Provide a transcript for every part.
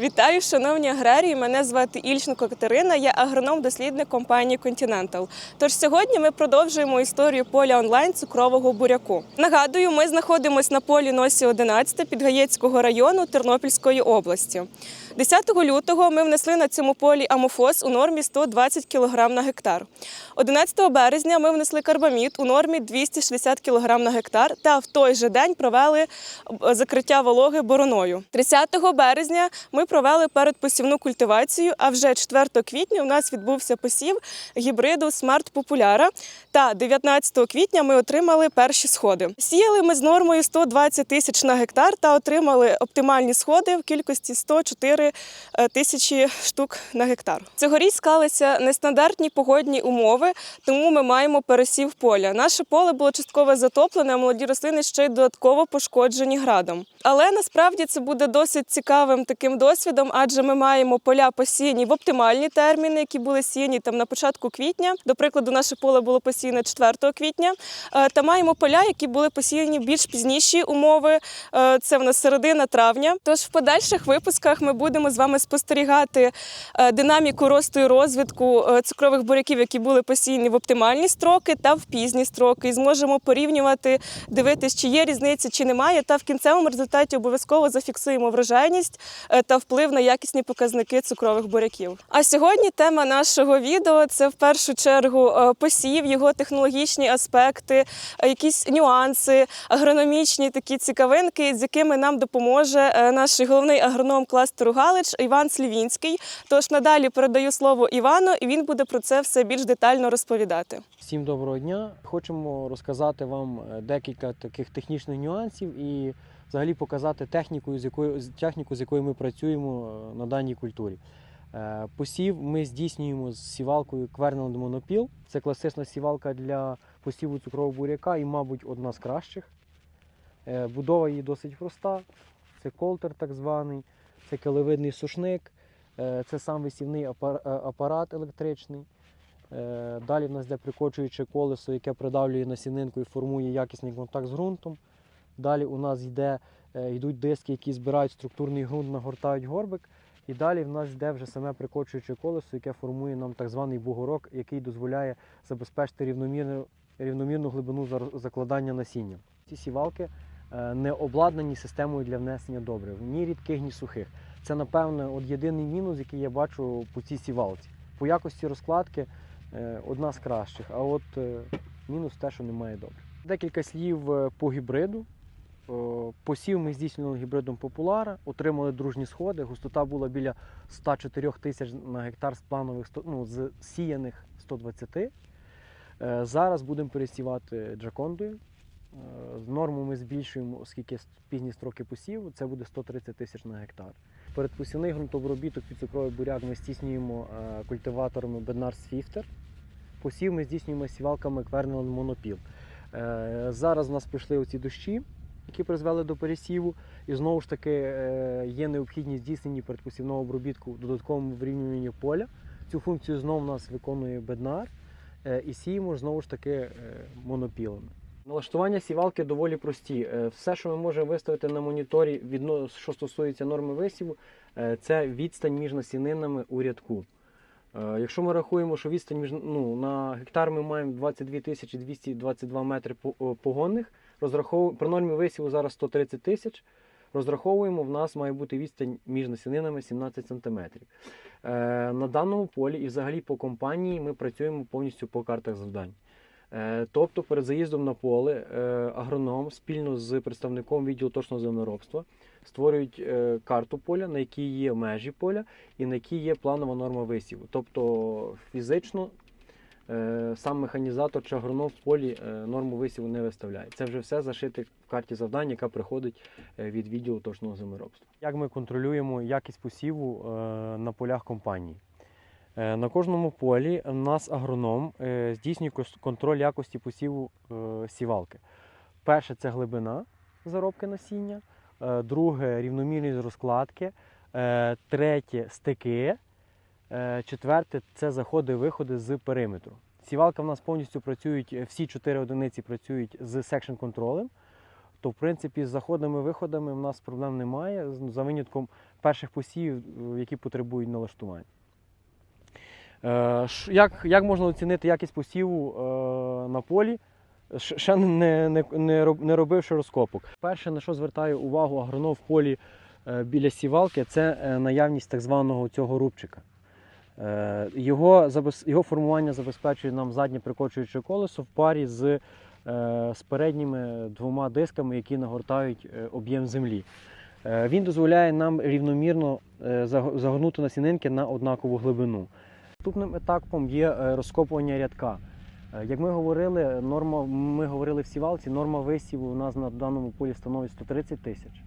Вітаю, шановні аграрії. Мене звати Ільченко Катерина. Я агроном-дослідник компанії Continental. Тож сьогодні ми продовжуємо історію поля онлайн цукрового буряку. Нагадую, ми знаходимося на полі Носі 11 Підгаєцького району Тернопільської області. 10 лютого ми внесли на цьому полі амофос у нормі 120 кг на гектар. 11 березня ми внесли карбамід у нормі 260 кг на гектар та в той же день провели е, закриття вологи бороною. 30 березня ми провели передпосівну культивацію, а вже 4 квітня у нас відбувся посів гібриду Смарт Популяра. Та 19 квітня ми отримали перші сходи. Сіяли ми з нормою 120 тисяч на гектар та отримали оптимальні сходи в кількості 104 е, тисячі штук на гектар. Цьогоріч склалися нестандартні погодні умови, тому ми маємо пересів поля. Наше поле було частково затоплене, а молоді рослини ще й додатково пошкоджені градом. Але насправді це буде досить цікавим таким досвідом, адже ми маємо поля посіяні в оптимальні терміни, які були сіяні там на початку квітня. До прикладу, наше поле було посіяне 4 квітня. Е, Та маємо поля, які були посіяні в більш пізніші умови. Е, Це в нас середина травня. Тож в подальших випусках ми будемо з вами спостерігати е, динаміку росту і розвитку цукрових буряків, які були посіяні в оптимальні строки та в пізні строки. І зможемо порівнювати, дивитись, чи є різниця, чи немає. Та в кінцевому результаті обов'язково зафіксуємо врожайність та вплив на якісні показники цукрових буряків. А сьогодні тема нашого відео це в першу чергу е, посів, його технологічні аспекти, е, якісь нюанси, агрономічні такі цікавинки, з якими нам допоможе е, наш головний агроном кластеру Галич Іван Слівінський. Тож надалі передаю слово Івану, і він буде про це все більш детально розповідати. Всім доброго дня. Хочемо розказати вам е, декілька таких технічних нюансів і взагалі показати техніку, з якою техніку, з якою ми працюємо е, на даній культурі. Е, Посів ми здійснюємо з сівалкою Quernel Monopil. Це класична сівалка для посіву цукрового буряка і, мабуть, одна з кращих. Будова її досить проста. Це колтер так званий, це келевидний сушник, це сам висівний апарат електричний. Е, Далі в нас йде прикочуюче колесо, яке придавлює насінинку і формує якісний контакт з ґрунтом. Далі у нас йде, е, йдуть диски, які збирають структурний ґрунт, нагортають горбик. І далі в нас йде вже саме прикочуюче колесо, яке формує нам так званий бугорок, який дозволяє забезпечити рівномірну, рівномірну глибину закладання насіння. Ці сівалки е, не обладнані системою для внесення добрив, ні рідких, ні сухих. Це, напевно, от єдиний мінус, який я бачу по цій сівалці. По якості розкладки одна з кращих, а от е, мінус те, що немає добре. Декілька слів е, по гібриду. Посів ми здійснювали гібридом Популара, отримали дружні сходи. Густота була біля 104 тисяч на гектар з планових ну, з сіяних 120. Е, Зараз будемо пересівати джакондою. Е, Норму ми збільшуємо, оскільки пізні строки посіву, це буде 130 тисяч на гектар. Передпосівний ґрунтообробіток під цукровий буряк ми здійснюємо е, культиваторами Bednar Swifter. Посів ми здійснюємо сівалками Quernel Monopil. Е, Зараз в нас прийшли оці дощі, які призвели до пересіву. І знову ж таки є необхідність здійснення передпосівного обробітку додатковому вирівнюванню поля. Цю функцію знову в нас виконує. Е, І сіємо знову ж таки монопілами. Налаштування сівалки доволі прості. Е, Все, що ми можемо виставити на моніторі, що стосується норми висіву, е, це відстань між насінинами у рядку. Е, Якщо ми рахуємо, що відстань між ну, на гектар ми маємо 22 тисячі 222 метри погонних, розраховуємо при нормі висіву зараз 130 тисяч. Розраховуємо, в нас має бути відстань між насінинами 17 см. На даному полі і взагалі по компанії ми працюємо повністю по картах завдань. Е, Тобто перед заїздом на поле е, агроном спільно з представником відділу точного землеробства створюють е, карту поля, на якій є межі поля і на якій є планова норма висіву. Тобто фізично сам механізатор чи агроном в полі норму висіву не виставляє. Це вже все зашите в карті завдань, яка приходить від відділу точного землеробства. Як ми контролюємо якість посіву на полях компанії? Е, На кожному полі у нас агроном е, здійснює контроль якості посіву е, сівалки. Перше це глибина заробки насіння, друге рівномірність розкладки, третє стики, четверте це заходи-виходи з периметру. Сівалка в нас повністю працюють, всі чотири одиниці працюють з секшн контролем. то в принципі з заходами виходами в нас проблем немає, за винятком перших посівів, які потребують налаштування. Е, Як, як можна оцінити якість посіву е, на полі, ще не, не, не, робивши розкопок? Перше, на що звертає увагу агроном в полі е, біля сівалки, це наявність так званого цього рубчика. Його, його формування забезпечує нам заднє прикочуюче колесо в парі з, з передніми двома дисками, які нагортають об'єм землі. Він дозволяє нам рівномірно загорнути насінинки на однакову глибину. Наступним етапом є е, розкопування рядка. Е, Як ми говорили, норма, ми говорили в сівалці, норма висіву у нас на даному полі становить 130 тисяч.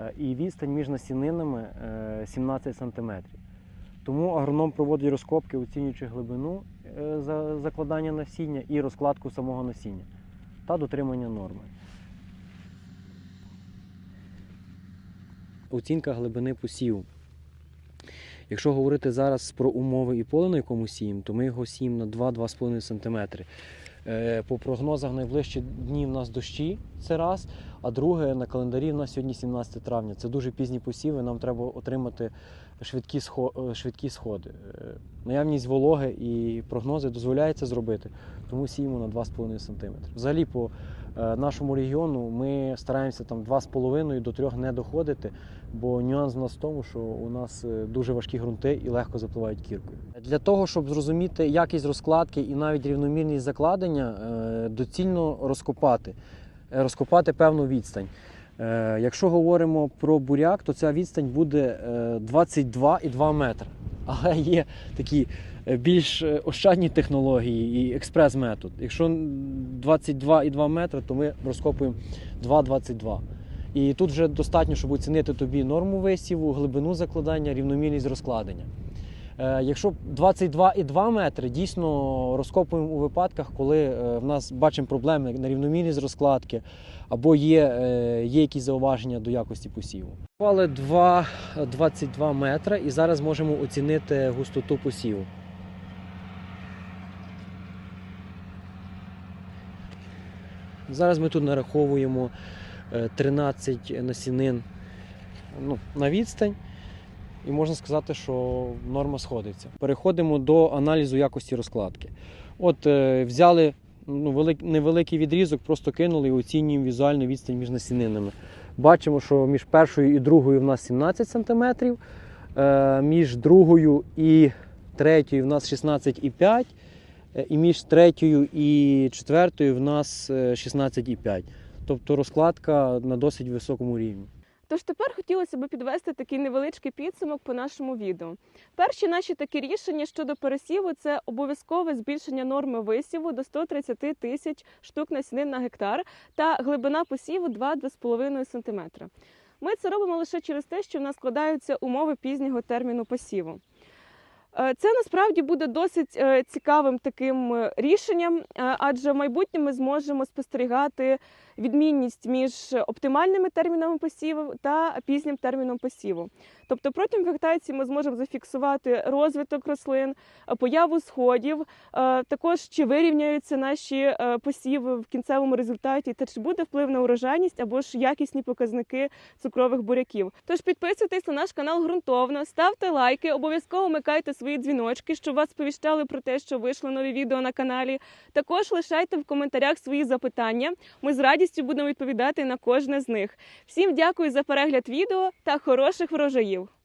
Е, І відстань між насінинами е, 17 сантиметрів. Тому агроном проводить розкопки, оцінюючи глибину за- закладання насіння і розкладку самого насіння та дотримання норми. Оцінка глибини посіву. Якщо говорити зараз про умови і поле, на якому сіємо, то ми його сіємо на 2-2,5 см. Е, По прогнозах найближчі дні в нас дощі, це раз. А друге, на календарі в нас сьогодні 17 травня. Це дуже пізні посіви, нам треба отримати швидкі, е, швидкі сходи. Е, Наявність вологи і прогнози дозволяє це зробити, тому сіємо на 2,5 см. Взагалі, по нашому регіону ми стараємося там 2,5 до 3 не доходити, бо нюанс в нас в тому, що у нас е, дуже важкі ґрунти і легко запливають кіркою. Для того, щоб зрозуміти якість розкладки і навіть рівномірність закладення, е, доцільно розкопати, е, розкопати певну відстань. Е, Якщо говоримо про буряк, то ця відстань буде е, 22,2 метри. Але є такі е, більш е, ощадні технології і експрес-метод. Якщо 22,2 метри, то ми розкопуємо 2,22. І тут вже достатньо, щоб оцінити тобі норму висіву, глибину закладання, рівномірність розкладення. Е, Якщо 22,2 метри, дійсно розкопуємо у випадках, коли е, в нас бачимо проблеми на рівномірність розкладки або є, е, є якісь зауваження до якості посіву. Копали 2,22 метри і зараз можемо оцінити густоту посіву. Зараз ми тут нараховуємо е, 13 насінин ну, на відстань. І можна сказати, що норма сходиться. Переходимо до аналізу якості розкладки. От е, взяли ну, велик, невеликий відрізок, просто кинули і оцінюємо візуальну відстань між насінинами. Бачимо, що між першою і другою в нас 17 см, е, між другою і третьою в нас 16,5 е, і між третьою і четвертою в нас е, 16,5. Тобто розкладка на досить високому рівні. Тож тепер хотілося б підвести такий невеличкий підсумок по нашому відео. Перші наші такі рішення щодо пересіву це обов'язкове збільшення норми висіву до 130 тисяч штук насінин на гектар та глибина посіву 2-2,5 см. Ми це робимо лише через те, що в нас складаються умови пізнього терміну посіву. Е, Це насправді буде досить е, цікавим таким е, рішенням, адже в майбутньому ми зможемо спостерігати відмінність між оптимальними термінами посіву та пізнім терміном посіву. Тобто протягом вегетації ми зможемо зафіксувати розвиток рослин, появу сходів, також чи вирівняються наші посіви в кінцевому результаті, та чи буде вплив на урожайність або ж якісні показники цукрових буряків. Тож підписуйтесь на наш канал ґрунтовно, ставте лайки, обов'язково вмикайте свої дзвіночки, щоб вас сповіщали про те, що вийшли нові відео на каналі. Також лишайте в коментарях свої запитання. Ми з радістю будемо відповідати на кожне з них. Всім дякую за перегляд відео та хороших врожаїв!